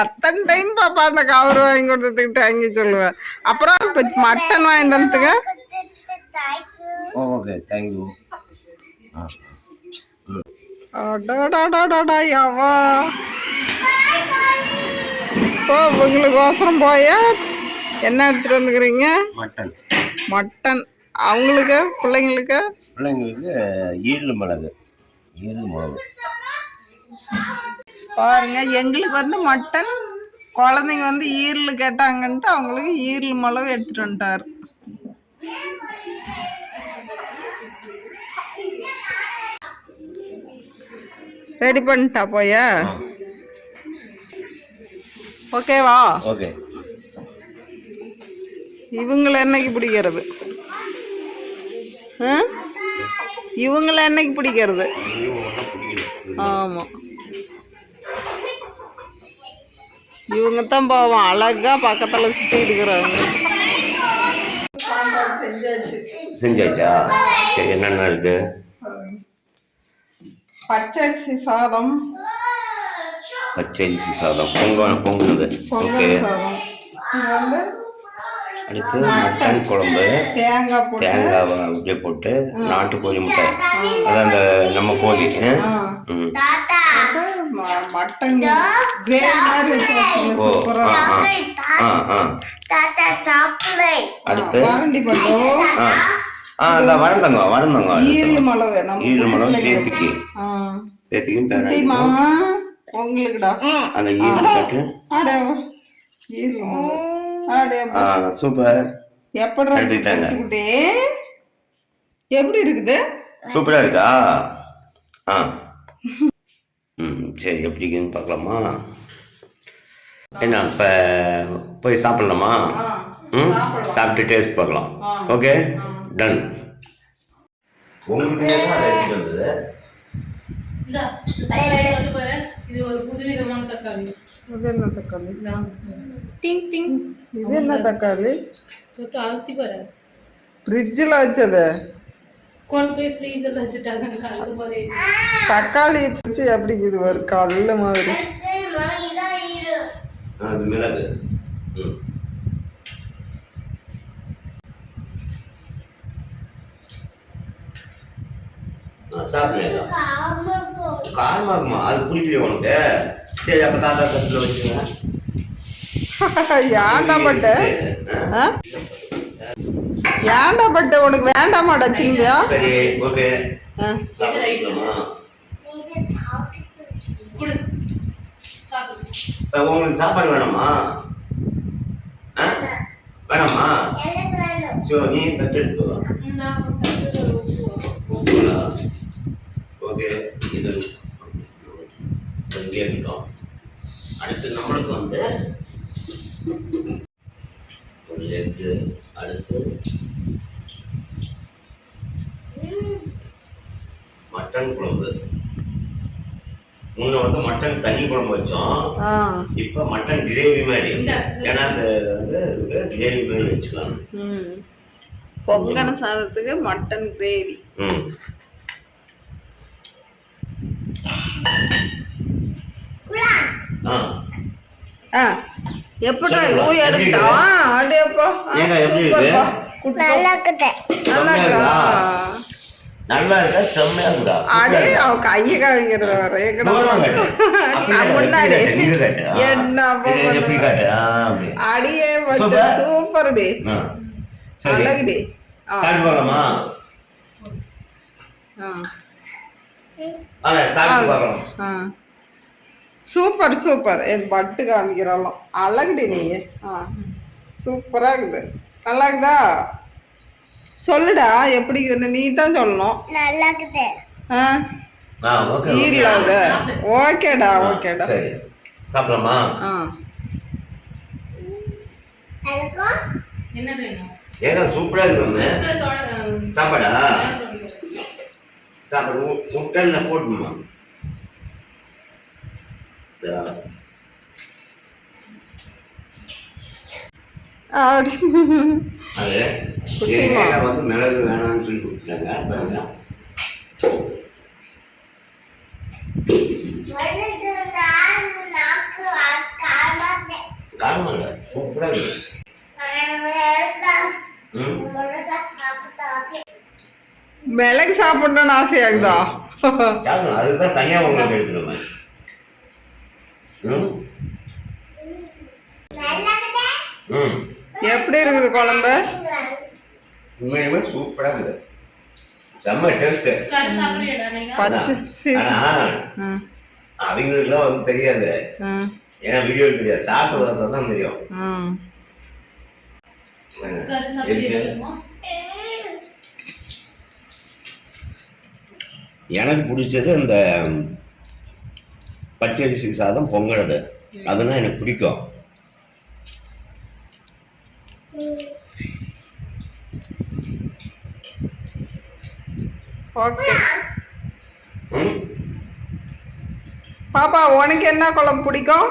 எத்தனை டைம் பாப்பா அந்த கவர் வாங்கி கொடுத்துக்கிட்டு வாங்கி சொல்லுவேன் அப்புறம் இப்ப மட்டன் வாங்கிட்டு வந்துட்டுங்க ஓகே தேங்க்யூ ஆ அடடடடடா, எவ்வா. ஓ உங்களுக்கு அவசரம் போயா? என்ன எடுத்துட்டு வந்துக்கிறீங்க? மட்டன் மட்டன் அவங்களுக்கு பிள்ளைங்களுக்கு? பிள்ளைங்களுக்கு ஈரல் மிளகு. ஈரல் மிளகு. பாருங்க எங்களுக்கு வந்து மட்டன் குழந்தைங்க வந்து ஈரல் கேட்டாங்கன்ட்டு அவங்களுக்கு ஈரல் மிளகு எடுத்துட்டு வந்துட்டாரு. ரெடி பண்ணிட்டா போயா? ஓகேவா ஓகே இவங்களை என்னைக்கு பிடிக்கிறது? இவங்களை என்னைக்கு பிடிக்கிறது? ஆமா. இவங்க தான் பாவம் அழகா பக்கத்துல சுத்தி இருக்கிறாங்க. செஞ்சாச்சு? செஞ்சாச்சா சரி என்னென்ன இருக்கு? பச்சரிசி சாதம். பச்சரிசி சாதம். பொங்கல் பொங்குது ஓகே. அடுத்து மட்டன் குழம்பு. தேங்காய் போட்டு. தேங்காய் அப்படியே போட்டு நாட்டுக்கோழி முட்டை. அதான் அந்த நம்ம கோழி மட்டன் அடுத்து? வாரண்டி பண்ணோம் ஆ அந்த வளர்ந்தங்க வளர்ந்தங்க ஈரல் மலவை நம்ம ஈரல் ஆ. சேர்த்துக்கும் குட்டிமா பேர உங்களுக்குடா. அந்த ஈரல் கட்டு அடே ஈரல் மலவை அடே சூப்பர். எப்படி இருக்குது? சூப்பரா இருக்கா? ஆ. ம் சரி எப்படி இருக்குன்னு பார்க்கலாமா? என்ன இப்போ போய் சாப்பிட்லாமா? ம். சாப்பிட்டு டேஸ்ட் பார்க்கலாம். ஓகே டன் உங்களுக்கு. இது ஒரு புதுவிதமான தக்காளி. இது என்ன தக்காளி? இந்தா. டிங் டிங். இது என்ன தக்காளி? அழுத்தி பாரு. ஃப்ரிட்ஜில் வச்சது. கொண்டு போய் ஃப்ரீசர்ல வச்சுட்டாங்க. தக்காளி எப்படி இது ஒரு கல்லு மாதிரி? அது மிளகு. சாப்பிடுங்க காரமா இருக்குமா அது பிடிக்கல உனக்கு. சரி அப்ப தாத்தா தட்டுல வச்சுங்க ஏன்டா பட்டு? ஏன்டா பட்டு உனக்கு வேண்டாமாடா சின்னியா சரி ஓகே. உங்களுக்கு சாப்பாடு வேணாமா? ஆ? வேணாமா? சோ நீ தட்டு எடுத்துக்கோ? ஓகே. இது இருக்கோம். அடுத்து நம்மளுக்கு வந்து ஒரு எக்கு. அடுத்து மட்டன் குழம்பு. முன்ன வந்து மட்டன் தண்ணி குழம்பு வச்சோம். இப்ப மட்டன் கிரேவி மாதிரி. ஏன்னா அந்த வந்து கிரேவி மாதிரி வச்சுக்கலாம். ம். பொங்கன சாதத்துக்கு மட்டன் கிரேவி. ஆ. எப்படா சொல்லுங்க. ஓ எப்படி எடுத்தா? அடேப்பா. ஏங்க, எப்படி இருக்கு? நல்லா இருக்கா? இருக்கா? நல்லா இருக்கா? செம்மையா இருக்குதா? அடே அவ கைய. அப்படி காட்டு, முன்னாடி. என்ன இது. அடியே வந்து சூப்பர். டி சாப்பிட்டு ஆ. சாப்பிட்டு சூப்பர் சூப்பர். என் பட்டு காமிக்கிறாலும். அழகுடி நீ. ஆ சூப்பரா இருக்குது. நல்லா இருக்குதா சொல்லுடா எப்படி இருக்குதுன்னு. நீ தான் சொல்லணும் ஆ? ஆ ஓகே ஓகே. ஈரல அது ஓகேடா ஆ, ஓகேடா. சரி. சாப்பிடலாமா? ஆ. என்ன வேணும்? ஏங்க சூப்பரா இருக்கு சாப்பாடா. சாப்பாடு போட்டுமா வந்து மிளகு சாப்பிடணும்னு ஆசையாகுதா அதுதான் தனியாக உங்களுக்கு எடுத்துருவேன் எப்படி இருக்குது குழம்பு? உண்மையுமே சூப்பரா இருக்குது. செம்ம டேஸ்ட் பச்சை அவங்களுக்குலாம் வந்து தெரியாது. ஏன்னா வீடியோ தெரியாது. சாப்பிட்டு தான் தெரியும். எனக்கு பிடிச்சது இந்த பச்சரிசி சாதம் பொங்கலது. அதுதான் எனக்கு பிடிக்கும். ஓகே பாப்பா உனக்கு என்ன குழம்பு பிடிக்கும்?